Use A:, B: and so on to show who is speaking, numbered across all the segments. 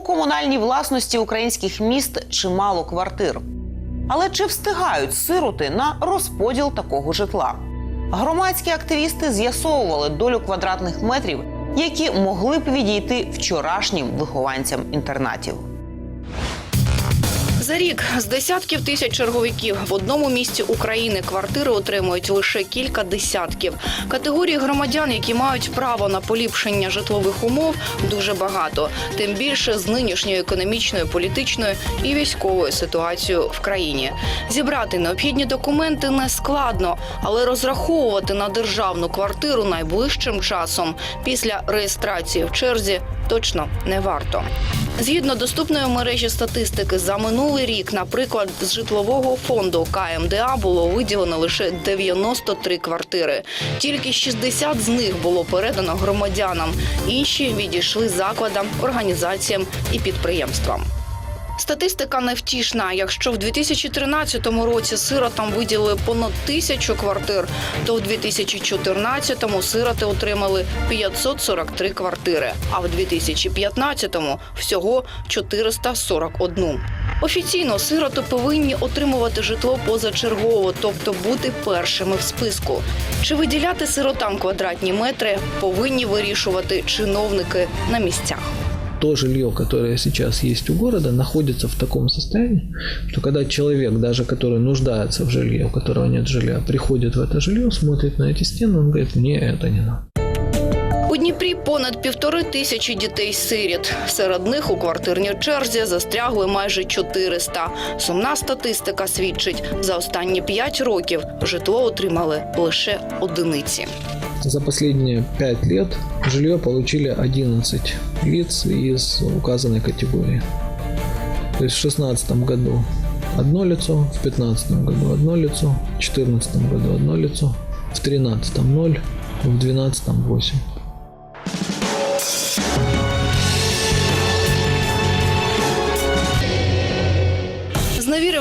A: комунальній власності українських міст чимало квартир. Але чи встигають сироти на розподіл такого житла? Громадські активісти з'ясовували долю квадратних метрів, які могли б відійти вчорашнім вихованцям інтернатів.
B: За рік з десятків тисяч черговиків в одному місті України квартири отримують лише кілька десятків. Категорії громадян, які мають право на поліпшення житлових умов, дуже багато. Тим більше з нинішньою економічною, політичною і військовою ситуацією в країні. Зібрати необхідні документи не складно, але розраховувати на державну квартиру найближчим часом після реєстрації в черзі точно не варто. Згідно доступної мережі статистики, за минулий рік, наприклад, з житлового фонду КМДА було виділено лише 93 квартири. Тільки 60 з них було передано громадянам. Інші відійшли закладам, організаціям і підприємствам. Статистика невтішна. Якщо в 2013 році сиротам виділили понад тисячу квартир, то в 2014-му сироти отримали 543 квартири, а в 2015-му – всього 441. Офіційно сироти повинні отримувати житло позачергово, тобто бути першими в списку. Чи виділяти сиротам квадратні метри повинні вирішувати чиновники на місцях.
C: то жилье, которое сейчас есть у города, находится в таком состоянии, что когда человек, даже который нуждается в жилье, у которого нет жилья, приходит в это жилье, смотрит на эти стены, он говорит, мне это не надо.
B: Дніпрі понад півтори тисячі дітей-сиріт. Серед них у квартирній черзі застрягли майже 400. Сумна статистика свідчить, за останні п'ять років житло отримали лише одиниці.
C: За последние пять лет жилье получили 11 лиц из указанной категории. То есть в 2016 году одно лицо, в 2015 году одно лицо, в 2014 году одно лицо, в 2013 ноль, в 2012 8.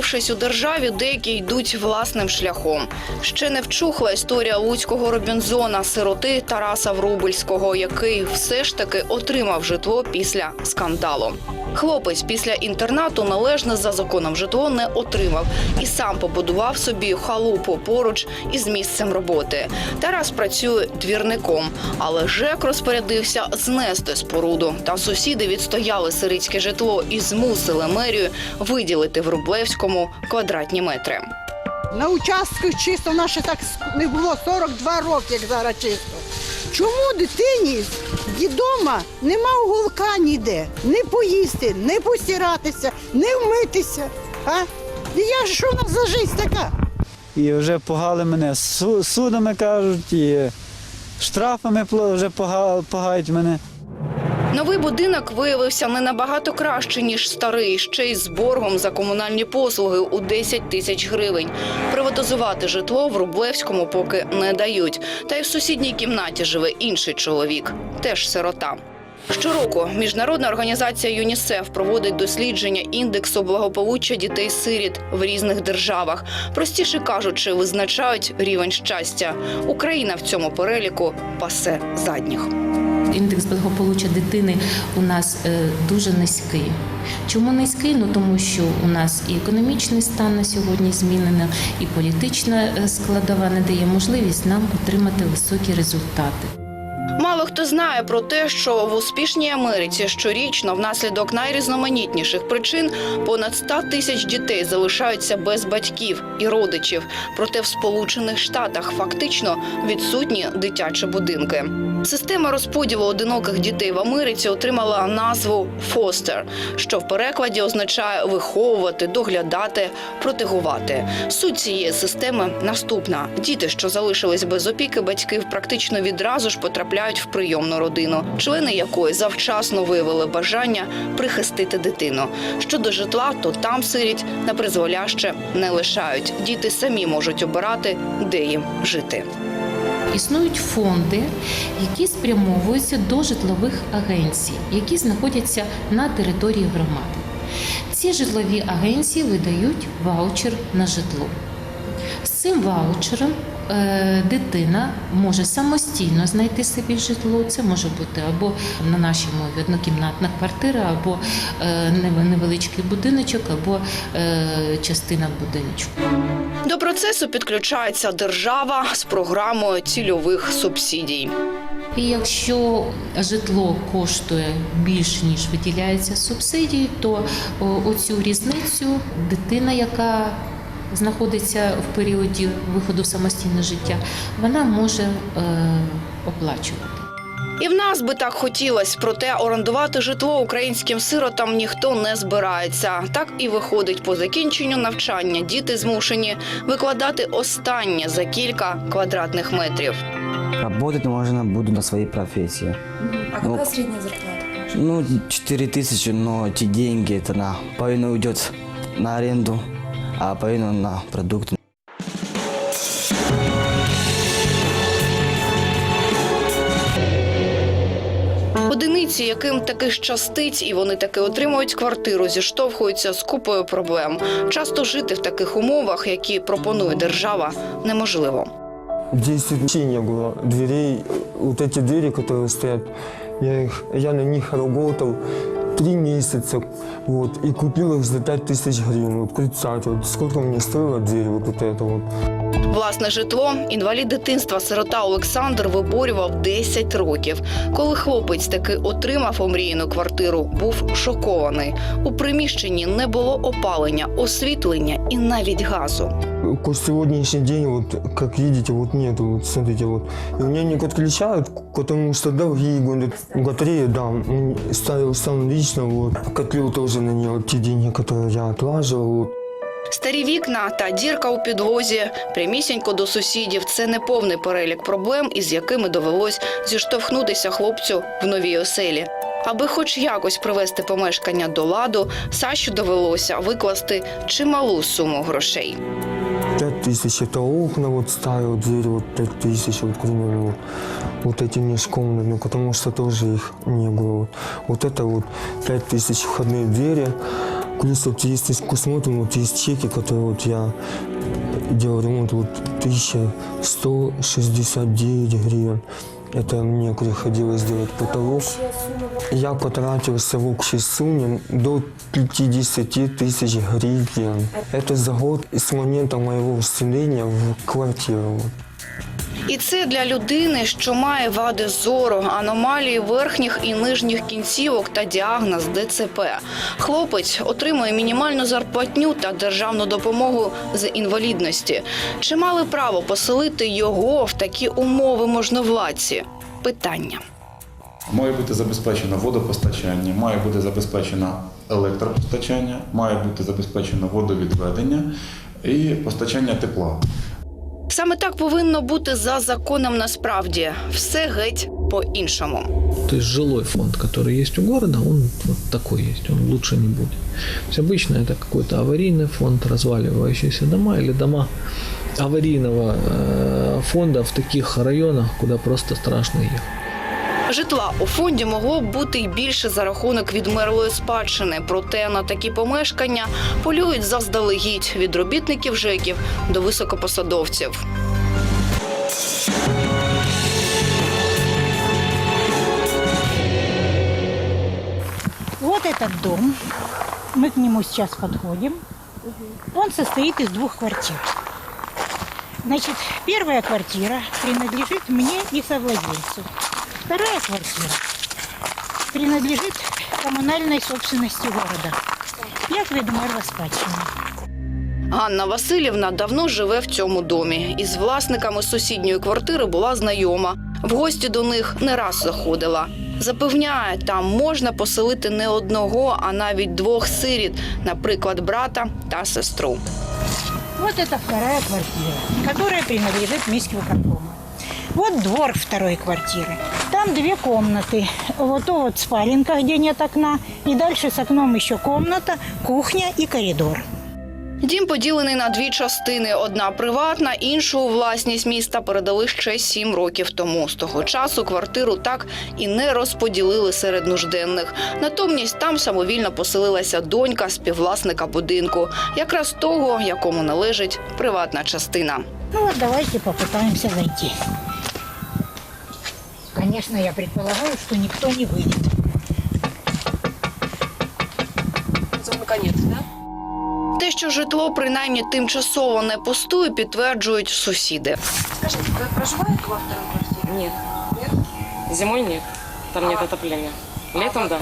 B: Зневірившись у державі, деякі йдуть власним шляхом. Ще не вчухла історія луцького Робінзона, сироти Тараса Врубельського, який все ж таки отримав житло після скандалу. Хлопець після інтернату належне за законом житло не отримав і сам побудував собі халупу поруч із місцем роботи. Тарас працює двірником, але ЖЕК розпорядився знести споруду. Та сусіди відстояли сирицьке житло і змусили мерію виділити в Рублевському квадратні метри.
D: На участку чисто в нас ще так не було 42 роки, як зараз чисто. Чому дитині вдома нема уголка ніде? Не поїсти, не постиратися, не вмитися. А? І я ж що в нас за життя така?
E: І вже погали мене су- судами кажуть, і штрафами вже погають мене.
B: Новий будинок виявився не набагато краще ніж старий, ще й з боргом за комунальні послуги у 10 тисяч гривень. Приватизувати житло в Рублевському поки не дають. Та й в сусідній кімнаті живе інший чоловік, теж сирота. Щороку міжнародна організація ЮНІСЕФ проводить дослідження індексу благополуччя дітей-сиріт в різних державах. Простіше кажучи, визначають рівень щастя. Україна в цьому переліку пасе задніх.
F: Індекс благополуччя дитини у нас е, дуже низький. Чому низький? Ну тому що у нас і економічний стан на сьогодні змінено, і політична е, складова не дає можливість нам отримати високі результати.
B: Мало хто знає про те, що в успішній Америці щорічно внаслідок найрізноманітніших причин понад 100 тисяч дітей залишаються без батьків і родичів. Проте в Сполучених Штатах фактично відсутні дитячі будинки. Система розподілу одиноких дітей в Америці отримала назву «фостер», що в перекладі означає виховувати, доглядати, протегувати. Суть цієї системи наступна: діти, що залишились без опіки батьків, практично відразу ж потрапляють в прийомну родину, члени якої завчасно виявили бажання прихистити дитину. Щодо житла, то там сиріть на призволяще не лишають. Діти самі можуть обирати, де їм жити.
F: Існують фонди, які спрямовуються до житлових агенцій, які знаходяться на території громади. Ці житлові агенції видають ваучер на житло. З цим ваучером дитина може самостійно знайти собі житло. Це може бути або на нашій мові однокімнатна квартира, або е, нев- невеличкий будиночок, або е, частина будиночку.
B: До процесу підключається держава з програмою цільових субсидій.
F: І якщо житло коштує більш ніж виділяється субсидії, то оцю різницю дитина, яка знаходиться в періоді виходу в самостійне життя, вона може е, оплачувати.
B: І в нас би так хотілось, проте орендувати житло українським сиротам ніхто не збирається. Так і виходить по закінченню навчання. Діти змушені викладати останнє за кілька квадратних метрів.
G: Работать можно буду на своей профессии.
H: А
G: Ну,
H: какая средняя зарплата?
G: Ну, 4 тысячи, но эти деньги, это на половину уйдет на аренду, а половину на продукты.
B: Одиниці, яким таки щастить, і вони таки отримують квартиру, зіштовхуються з купою проблем. Часто жити в таких умовах, які пропонує держава, неможливо.
I: Здесь вообще не было дверей. Вот эти двери, которые стоят, я, их, я на них работал три месяца. Вот, и купил их за 5 тысяч гривен. Вот представьте, вот сколько мне стоила дверь вот, вот эта вот.
B: Власне житло інвалід дитинства сирота Олександр виборював 10 років. Коли хлопець таки отримав омріяну квартиру, був шокований. У приміщенні не було опалення, освітлення і навіть газу.
I: По сегодняшний день, вот, как видите, вот нету, вот смотрите, вот. И меня не подключают, потому что долги, говорят, батареи, да, ставил сам лично, вот. Котлил тоже на нее, те деньги, которые я отлаживал, вот.
B: Старі вікна та дірка у підлозі, прямісінько до сусідів це не повний перелік проблем, із якими довелось зіштовхнутися хлопцю в новій оселі. Аби хоч якось привести помешкання до ладу, Саші довелося викласти чималу суму грошей.
I: Пять тысяч это окна вот ставил, двери вот пять тысяч, вот, к примеру, вот, эти межкомнатные, потому что тоже их не было. Вот, вот это вот пять тысяч входные двери, плюс вот если посмотрим, вот есть чеки, которые вот я делал ремонт, вот 1169 гривен. Это мне приходилось делать потолок. Я потратился в общей сумме до 50 тысяч гривен. Это за год с момента моего вселения в квартиру.
B: І це для людини, що має вади зору, аномалії верхніх і нижніх кінцівок та діагноз ДЦП. Хлопець отримує мінімальну зарплатню та державну допомогу з інвалідності. Чи мали право поселити його в такі умови можновладці? Питання.
J: Має бути забезпечено водопостачання, має бути забезпечено електропостачання, має бути забезпечено водовідведення і постачання тепла.
B: Саме так повинно бути за законом насправді. Все геть по-іншому.
C: То есть жилой фонд, который есть у города, он вот такой есть, он лучше не будет. То есть обычно это какой-то аварийный фонд, разваливающиеся дома или дома аварийного э, фонда в таких районах, куда просто страшно ехать.
B: Житла у фонді могло б бути й більше за рахунок відмерлої спадщини. Проте на такі помешкання полюють заздалегідь від робітників ЖЕКів до високопосадовців.
K: Вот этот дом. Мы к нему сейчас подходим. Он состоит из двух квартир. Значит, первая квартира принадлежит мне и совладельцу. Вторая квартира принадлежит коммунальной собственности города. Я Кведмерва спадщина.
B: Ганна Васильівна давно живе в цьому домі. Із власниками сусідньої квартири була знайома. В гості до них не раз заходила. Запевняє, там можна поселити не одного, а навіть двох сиріт, наприклад, брата та сестру.
K: Вот это вторая квартира, которая принадлежит Миськвиконкому. Вот двор второй квартиры. Там две комнаты. Вот то вот спаленка, где нет окна. И дальше с окном еще комната, кухня и коридор.
B: Дім поділений на дві частини: одна приватна, іншу у власність міста передали ще сім років тому. З того часу квартиру так і не розподілили серед нужденних. Натомість там самовільно поселилася донька співвласника будинку, якраз того, якому належить приватна частина.
K: Ну вот давайте попытаемся зайти. Конечно, я предполагаю, что никто не выйдет.
B: Те, що житло принаймні тимчасово не пустує, підтверджують сусіди.
H: Нет. Зимой нет. Там нет отопления. Летом да.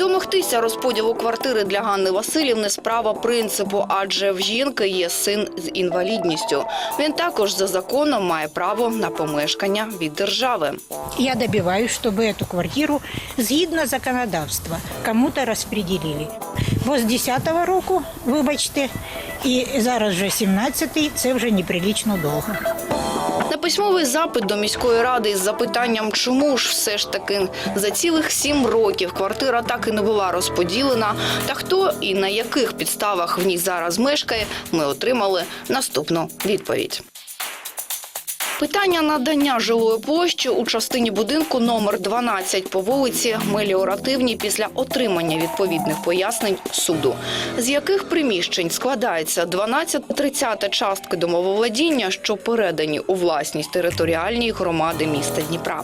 B: Домогтися розподілу квартири для Ганни Васильівни справа принципу, адже в жінки є син з інвалідністю. Він також за законом має право на помешкання від держави.
K: Я добиваюсь, чтобы эту квартиру, згідно законодавства, кому-то розподілили. Бо з 10-го року, вибачте, і зараз вже 17-й, це вже неприлично довго.
B: Письмовий запит до міської ради із запитанням, чому ж все ж таки за цілих сім років квартира так і не була розподілена, та хто і на яких підставах в ній зараз мешкає, ми отримали наступну відповідь. Питання надання жилої площі у частині будинку номер 12 по вулиці меліоративні після отримання відповідних пояснень суду, з яких приміщень складається 12-30 частки домововладіння, що передані у власність територіальній громади міста Дніпра.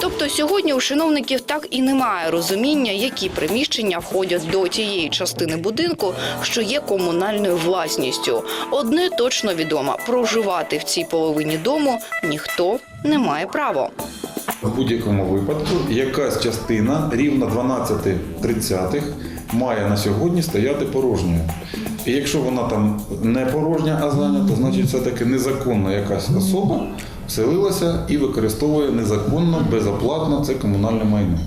B: Тобто сьогодні у чиновників так і немає розуміння, які приміщення входять до тієї частини будинку, що є комунальною власністю. Одне точно відомо: проживати в цій половині дому ніхто не має права.
J: В будь-якому випадку якась частина рівно 12,30 має на сьогодні стояти порожньою. І якщо вона там не порожня, а зайнята, значить все-таки незаконно якась особа вселилася і використовує незаконно, безоплатно це комунальне майно.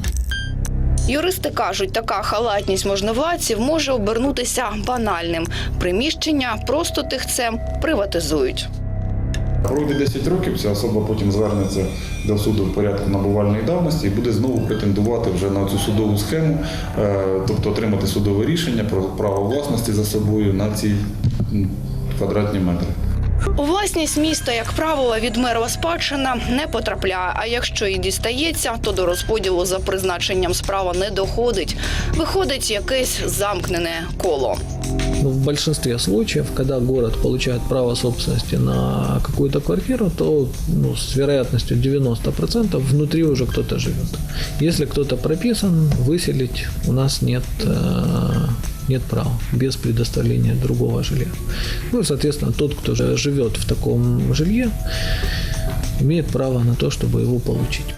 B: Юристи кажуть, така халатність можновладців може обернутися банальним. Приміщення просто тихцем приватизують.
J: Пройде 10 років, ця особа потім звернеться до суду в порядку набувальної давності і буде знову претендувати вже на цю судову схему, е, тобто отримати судове рішення про право власності за собою на ці квадратні метри.
B: У власність міста, як правило, відмерла спадщина не потрапляє. А якщо і дістається, то до розподілу за призначенням справа не доходить. Виходить якесь замкнене коло.
C: Ну, в большинстве случаев, когда город получает право собственности на какую-то квартиру, то ну, с вероятностью 90% внутри уже кто-то живет. Если кто-то прописан, выселить у нас нет, э, нет права без предоставления другого жилья. Ну и, соответственно, тот, кто живет в таком жилье, имеет право на то, чтобы его получить.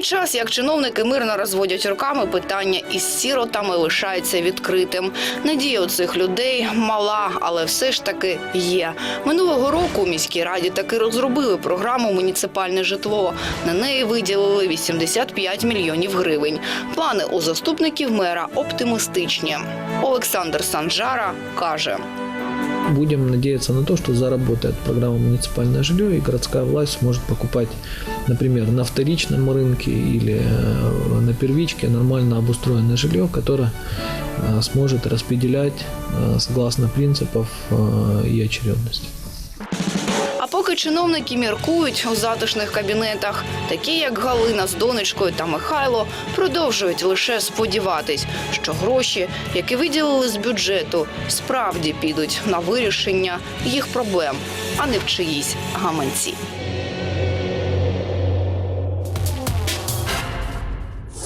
B: Той час, як чиновники мирно розводять руками, питання із сіротами лишається відкритим. Надія у цих людей мала, але все ж таки є. Минулого року у міській раді таки розробили програму Муніципальне житло. На неї виділили 85 мільйонів гривень. Плани у заступників мера оптимістичні. Олександр Санжара каже.
C: Будем надеяться на то, что заработает программа «Муниципальное жилье» и городская власть сможет покупать, например, на вторичном рынке или э, на первичке нормально обустроенное жилье, которое э, сможет распределять э, согласно принципов и очередности.
B: Чиновники міркують у затишних кабінетах, такі як Галина з донечкою та Михайло, продовжують лише сподіватись, що гроші, які виділили з бюджету, справді підуть на вирішення їх проблем, а не в чиїсь гаманці.